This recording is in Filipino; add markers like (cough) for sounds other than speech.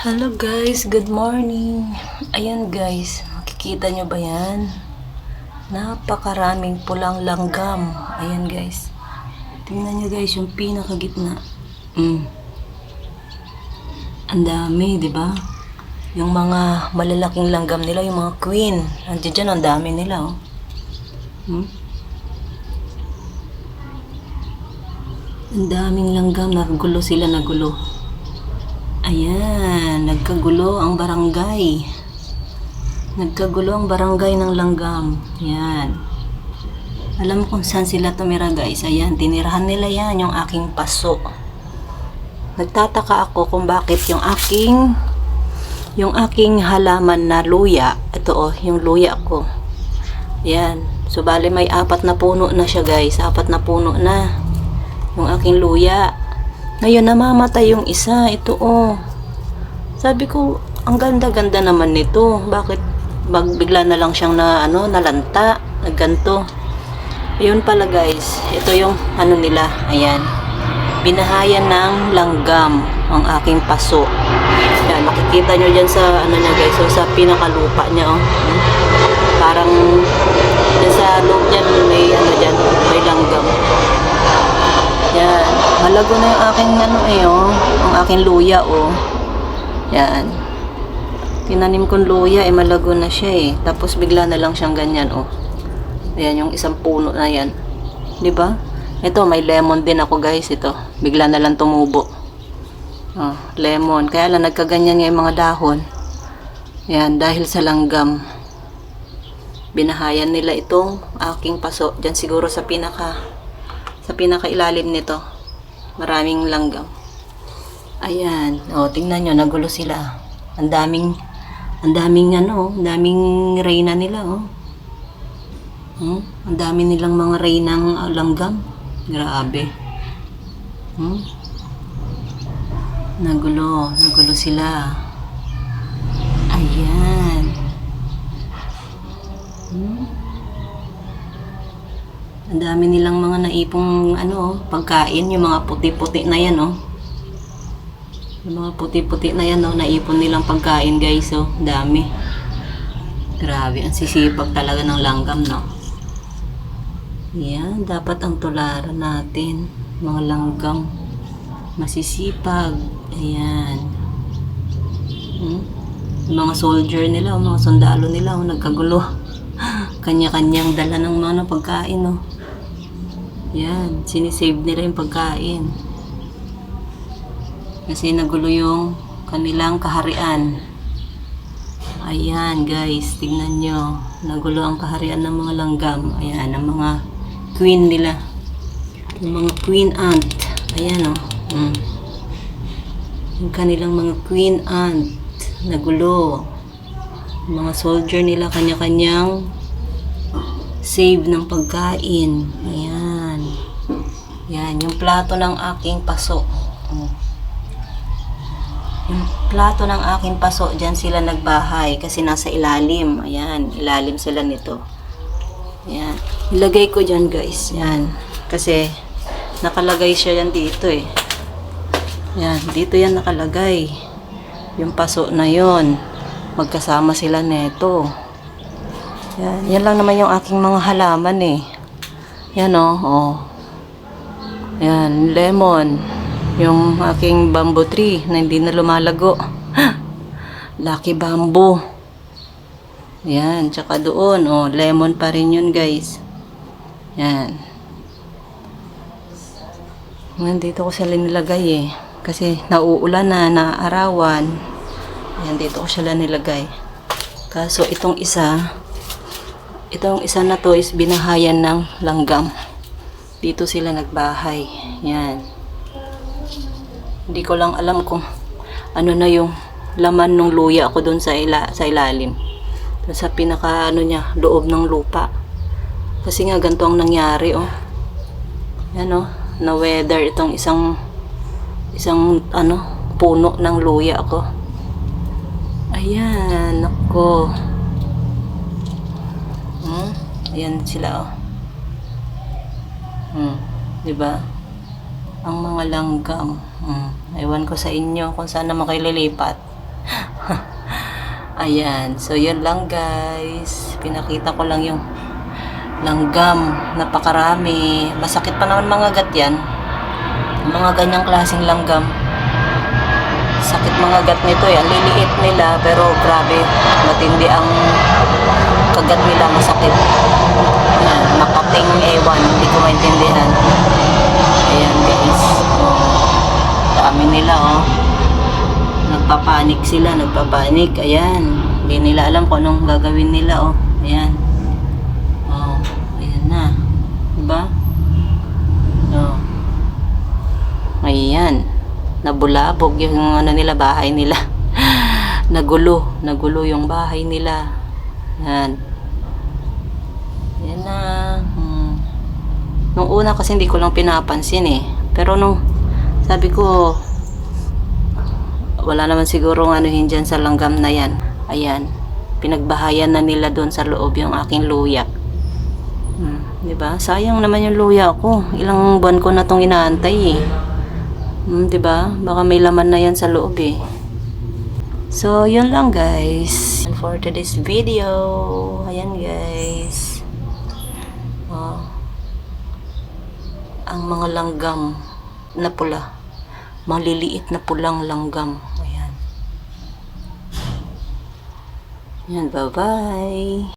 Hello guys, good morning. Ayan guys, makikita nyo ba yan? Napakaraming pulang langgam. Ayan guys. Tingnan nyo guys, yung pinakagitna. Mm. Ang dami, di ba? Yung mga malalaking langgam nila, yung mga queen. Andiyan dyan, ang dami nila, oh. Hmm? Ang daming langgam, nagulo sila, nagulo. Ayan, nagkagulo ang barangay. Nagkagulo ang barangay ng langgam. Yan. Alam kung saan sila tumira guys. Ayan, tinirahan nila yan, yung aking paso. Nagtataka ako kung bakit yung aking yung aking halaman na luya. Ito oh, yung luya ko. Yan. So, bali may apat na puno na siya guys. Apat na puno na. Yung aking luya. Ngayon, namamatay yung isa. Ito, oh. Sabi ko, ang ganda-ganda naman nito. Bakit bigla na lang siyang na, ano, nalanta, nagganto. Ayun pala guys, ito yung ano nila, ayan. Binahayan ng langgam ang aking paso. Yan, makikita nyo dyan sa, ano niya guys, so sa pinakalupa niya, oh. Hmm. Parang, dyan sa loob niya, may, ano dyan, may langgam. Yan. Malago na yung aking ano eh, oh. Ang aking luya, oh. Yan. Tinanim kong luya, eh, malago na siya eh. Tapos bigla na lang siyang ganyan, oh. Ayan, yung isang puno na yan. Ba? Ito, may lemon din ako, guys. Ito. Bigla na lang tumubo. Oh, lemon. Kaya lang, nagkaganyan nga yung mga dahon. Yan, dahil sa langgam. Binahayan nila itong aking paso. Diyan siguro sa pinaka sa pinakailalim nito. Maraming langgam. Ayan. O, tingnan nyo. Nagulo sila. Ang daming, ang daming ano, ang daming reyna nila, oh. Hmm? Ang dami nilang mga reynang uh, langgam. Grabe. Hmm? Nagulo. Nagulo sila. Ayan. Hmm? Ang dami nilang mga naipong ano, pagkain, yung mga puti-puti na yan, oh. Yung mga puti-puti na yan, oh, naipon nilang pagkain, guys, oh. Dami. Grabe, ang sisipag talaga ng langgam, no? Yan, dapat ang tularan natin, mga langgam. Masisipag. Ayan. Hmm? Mga soldier nila, oh, mga sundalo nila, oh, nagkagulo. (laughs) Kanya-kanyang dala ng mga pagkain, oh. Yan, sinisave nila yung pagkain. Kasi nagulo yung kanilang kaharian. Ayan, guys, tignan nyo. Nagulo ang kaharian ng mga langgam. Ayan, ang mga queen nila. Yung mga queen ant. Ayan, oh. Mm. Yung kanilang mga queen ant. Nagulo. Yung mga soldier nila, kanya-kanyang save ng pagkain. Ayan. Yan, yung plato ng aking paso. Oh. Yung plato ng aking paso, dyan sila nagbahay kasi nasa ilalim. Ayan, ilalim sila nito. Ayan. Ilagay ko dyan guys. Yan. Kasi nakalagay siya yan dito eh. Yan, dito yan nakalagay. Yung paso na yon Magkasama sila neto. Yan, yan lang naman yung aking mga halaman eh. Yan oh, oh. Yan, lemon. Yung aking bamboo tree na hindi na lumalago. (gasps) Lucky bamboo. Yan, tsaka doon, oh, lemon pa rin yun, guys. Yan. Nandito ko sila nilagay eh. Kasi nauulan na, naarawan. Yan, dito ko sila nilagay. Kaso itong isa, itong isa na to is binahayan ng langgam. Dito sila nagbahay. Yan. Hindi ko lang alam kung ano na yung laman ng luya ko doon sa, ila, sa ilalim. Doon sa pinaka ano niya, loob ng lupa. Kasi nga ganito ang nangyari oh. Yan oh, na weather itong isang isang ano, puno ng luya ko. Ayan, nako. Hmm? Ayan sila oh. Hmm, 'di ba? Ang mga langgam. Hmm. Ewan ko sa inyo kung saan naman kayo lilipat. (laughs) Ayan. So, yun lang guys. Pinakita ko lang yung langgam. Napakarami. Masakit pa naman mga gat yan. Mga ganyang klaseng langgam. Sakit mga gat nito eh. Liliit nila pero grabe. Matindi ang kagat nila masakit. Nagpapanik sila, nagpapanik. Ayan. Hindi nila alam kung anong gagawin nila oh. Ayan. Oh, ayan na. Diba? Oh. Ayan. Nabulabog yung ano nila, bahay nila. (laughs) nagulo. Nagulo yung bahay nila. Ayan. Ayan na. Hmm. Nung una kasi hindi ko lang pinapansin eh. Pero nung sabi ko, wala naman siguro ano dyan sa langgam na yan. Ayan. Pinagbahayan na nila doon sa loob yung aking luya. Hmm, ba? Sayang naman yung luya ko. Ilang buwan ko na tong inaantay eh. Hmm, ba? Baka may laman na yan sa loob eh. So, yun lang guys. And for today's video, ayan guys. Oh. Ang mga langgam na pula. Maliliit na pulang langgam. Ayan, bye-bye.